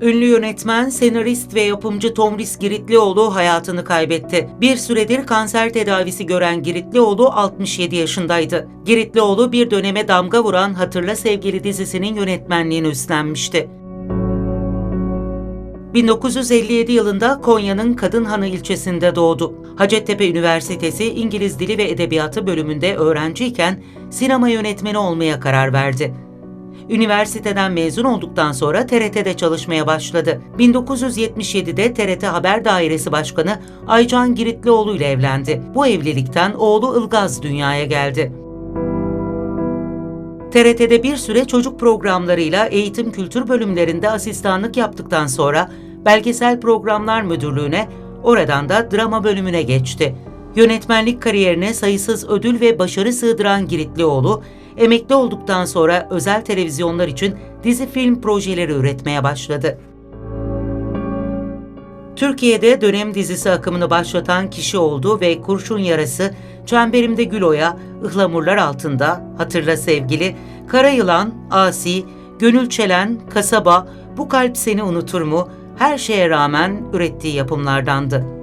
Ünlü yönetmen, senarist ve yapımcı Tomris Giritlioğlu hayatını kaybetti. Bir süredir kanser tedavisi gören Giritlioğlu 67 yaşındaydı. Giritlioğlu bir döneme damga vuran Hatırla Sevgili dizisinin yönetmenliğini üstlenmişti. 1957 yılında Konya'nın Kadınhanı ilçesinde doğdu. Hacettepe Üniversitesi İngiliz Dili ve Edebiyatı bölümünde öğrenciyken sinema yönetmeni olmaya karar verdi. Üniversiteden mezun olduktan sonra TRT'de çalışmaya başladı. 1977'de TRT Haber Dairesi Başkanı Aycan Giritlioğlu ile evlendi. Bu evlilikten oğlu Ilgaz dünyaya geldi. TRT'de bir süre çocuk programlarıyla eğitim kültür bölümlerinde asistanlık yaptıktan sonra belgesel programlar müdürlüğüne, oradan da drama bölümüne geçti. Yönetmenlik kariyerine sayısız ödül ve başarı sığdıran Giritlioğlu, emekli olduktan sonra özel televizyonlar için dizi film projeleri üretmeye başladı. Türkiye'de dönem dizisi akımını başlatan kişi oldu ve Kurşun Yarası, Çemberimde Gül Oya, Ihlamurlar Altında, Hatırla Sevgili, Kara Yılan, Asi, Gönül Çelen, Kasaba, Bu Kalp Seni Unutur mu, her şeye rağmen ürettiği yapımlardandı.